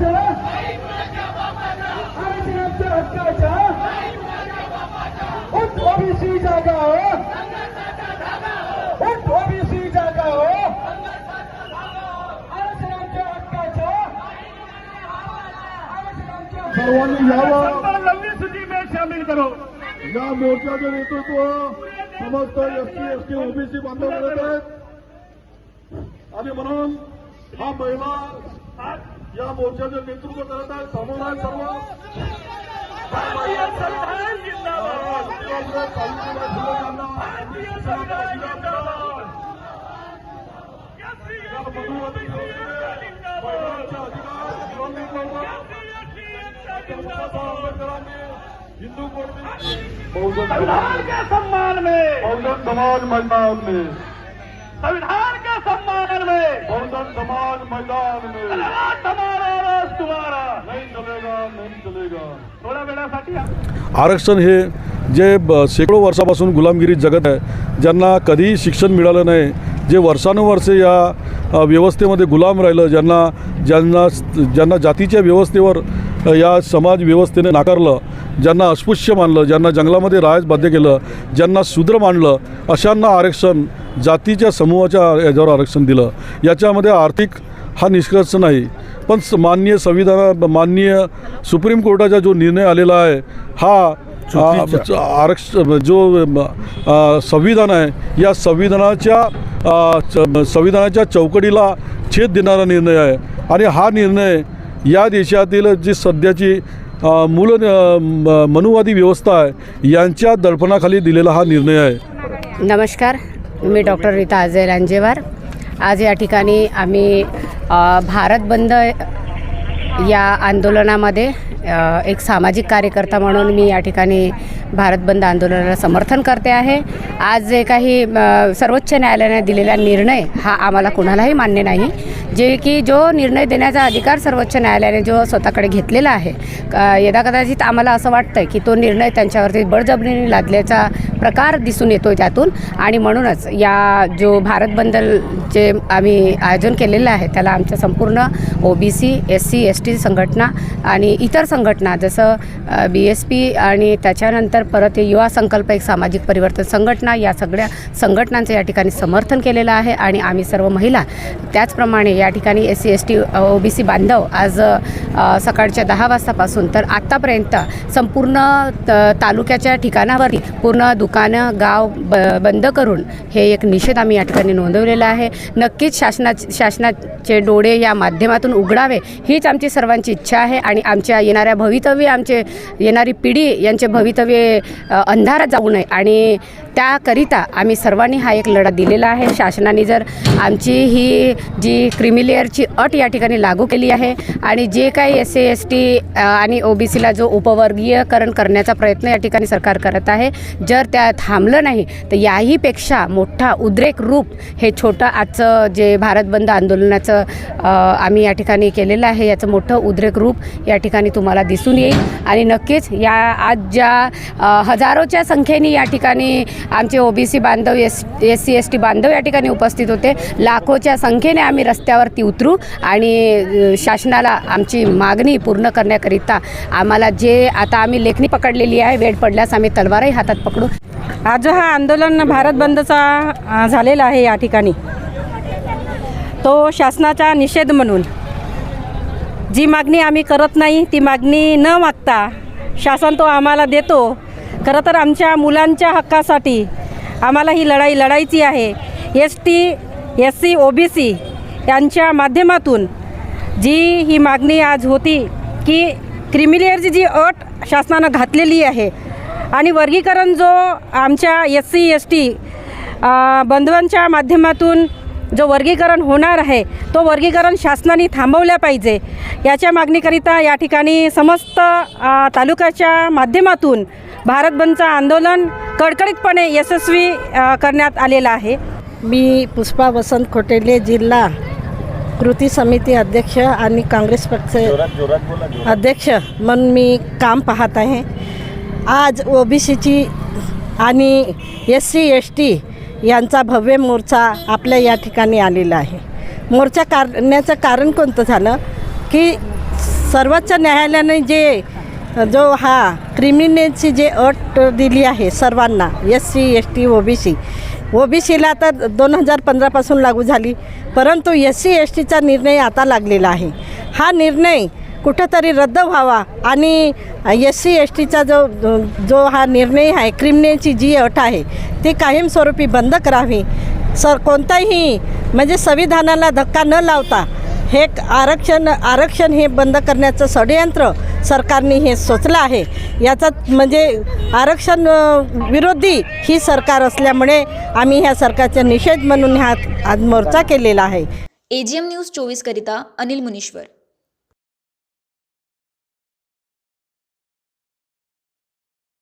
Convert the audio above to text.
हक्काच्या आरक्षणाच्या हक्काच्या उठ ओबीसी जागा हो उठ ओबीसी जागा हो आरक्षणाच्या हक्काच्या आरक्षणाच्या सर्वांनी यावं सबको लंबी सूची में शामिल करो या मोर्चाचं नेतृत्व समस्त S T S T OBC बांधव करत आहेत आणि म्हणून हा महिला या मोर्चाचं नेतृत्व करत आहे समोर आहे सर्व. हिंदू संविधान के सम्मान में। बहुजन समाज मैदान में। संविधान के सम्मान में। बहुजन समाज मैदान में। आरक्षण हे जे ब शेकडो वर्षापासून गुलामगिरीत जगत आहे ज्यांना कधीही शिक्षण मिळालं नाही जे वर्षानुवर्षे या व्यवस्थेमध्ये गुलाम राहिलं ज्यांना ज्यांना ज्यांना जातीच्या व्यवस्थेवर या समाज व्यवस्थेने नाकारलं ज्यांना अस्पृश्य मानलं ज्यांना जंगलामध्ये राहायच बाध्य केलं ज्यांना शूद्र मानलं अशांना आरक्षण जातीच्या समूहाच्या याच्यावर आरक्षण दिलं. याच्यामध्ये आर्थिक हा निष्कर्ष नाही. पण स- माननीय संविधान माननीय सुप्रीम कोर्टाचा जो निर्णय आलेला आहे हा आरक्ष जो संविधान आहे या संविधानाच्या संविधानाच्या चौकटीला छेद देणारा निर्णय आहे. आणि हा निर्णय या देशातील जी सध्याची मूल म- मनुवादी व्यवस्था आहे यांच्या दडपणाखाली दिलेला हा निर्णय आहे. नमस्कार मी डॉक्टर रीता अजय लांजेवार आज या ठिकाणी आम्ही भारत बंद या आंदोलनामध्ये एक सामाजिक कार्यकर्ता म्हणून मी या ठिकाणी भारत बंद आंदोलनाला समर्थन करते आहे. आज जे काही सर्वोच्च न्यायालयाने दिलेला निर्णय हा आम्हाला कुणालाही मान्य नाही. जे की जो निर्णय देण्याचा अधिकार सर्वोच्च न्यायालयाने जो स्वतःकडे घेतलेला आहे यदा कदाचित आम्हाला असं वाटतं की तो निर्णय त्यांच्यावरती बळजबरीने लादल्याचा प्रकार दिसून येतो त्यातून आणि म्हणूनच या जो भारत बंदल जे आम्ही आयोजन केलेलं आहे त्याला आमच्या संपूर्ण O B C S C S T संघटना आणि इतर संघटना जसं बी एस पी आणि त्याच्यानंतर परत हे युवा संकल्प एक सामाजिक परिवर्तन संघटना या सगळ्या संघटनांचं या ठिकाणी समर्थन केलेलं आहे आणि आम्ही सर्व महिला त्याचप्रमाणे या ठिकाणी S C S T O B C बांधव आज सकाळच्या दहा वाजतापासून तर आत्तापर्यंत संपूर्ण त तालुक्याच्या ठिकाणावरती पूर्ण दुकानं गाव ब बंद करून हे एक निषेध आम्ही या ठिकाणी नोंदवलेला आहे. नक्कीच शासना शासनाचे डोळे या माध्यमातून उघडावे हीच आमची सर्वांची इच्छा आहे आणि आमच्या येणाऱ्या भवितव्य आमचे येणारी पिढी यांचे भवितव्य अंधारात जाऊ नये. आणि त्याकरिता आम्ही सर्वांनी हा एक लढा दिलेला आहे. शासनाने जर आमची ही जी क्रिमिलेअरची अट या ठिकाणी लागू केली आहे आणि जे काही एस सी एस टी आणि ओ बी सीला जो उपवर्गीयकरण करण्याचा प्रयत्न या ठिकाणी सरकार करत आहे जर त्या थांबलं नाही तर याहीपेक्षा मोठा उद्रेक रूप हे छोटं आजचं जे भारत बंद आंदोलनाचं आम्ही या ठिकाणी केलेलं आहे याचं मोठं उद्रेक रूप या ठिकाणी तुम्हाला दिसून येईल. आणि नक्कीच या आज ज्या हजारोच्या संख्येने या ठिकाणी आमचे ओ बी सी बांधव S S C S T बांधव या ठिकाणी उपस्थित होते. लाखोच्या संख्येने आम्ही रस्त्यावरती उतरू आणि शासनाला आमची मागणी पूर्ण करण्याकरिता आम्हाला जे आता आम्ही लेखणी पकडलेली आहे वेळ पडल्यास आम्ही तलवारही हातात पकडू. आज हा आंदोलन भारत बंदचा झालेला आहे या ठिकाणी. तो शासनाचा निषेध म्हणून. जी मागणी आम्ही करत नाही ती मागणी न मागता शासन तो आम्हाला देतो. खरं तर आमच्या मुलांच्या हक्कासाठी आम्हाला ही लढाई लढायची आहे. S T S C O B C यांच्या माध्यमातून जी ही मागणी आज होती की क्रिमिलेअरची जी अट शासनानं घातलेली आहे आणि वर्गीकरण जो आमच्या एस सी एस टी बंधवांच्या माध्यमातून जो वर्गीकरण होणार आहे तो वर्गीकरण शासनाने थांबवल्या पाहिजे. याच्या मागणीकरिता या ठिकाणी समस्त तालुक्याच्या माध्यमातून भारत बंदचं आंदोलन कडकडीतपणे यशस्वी करण्यात आलेलं आहे. मी पुष्पा वसंत खोटेले जिल्हा कृती समिती अध्यक्ष आणि काँग्रेस पक्ष अध्यक्ष म्हणून मी काम पाहत आहे. आज ओ बी सीची आणि एस सी एस टी यांचा भव्य मोर्चा आपल्या या ठिकाणी आलेला आहे. मोर्चा काढण्याचं कारण कोणतं झालं? की सर्वोच्च न्यायालयाने जे जो हा क्रिमिनेची जे अट दिली आहे सर्वांना S C S T O B C O B सीला तर दोन हजार पंधरापासून लागू झाली परंतु एस सी एस टीचा निर्णय आता लागलेला आहे. हा निर्णय कुठंतरी रद्द व्हावा. आणि एस सी एस टीचा जो जो हा निर्णय आहे क्रिमिनलची जी अट आहे ती कायमस्वरूपी बंद करावी. सर कोणताही म्हणजे संविधानाला धक्का न लावता हे आरक्षण आरक्षण हे बंद करण्याचं षडयंत्र सरकारने हे सोचलं आहे. याचा म्हणजे आरक्षण विरोधी ही सरकार असल्यामुळे आम्ही ह्या सरकारचा निषेध म्हणून हा आज मोर्चा केलेला आहे. एजीएम न्यूज चोवीस करिता अनिल मुनीश्वर.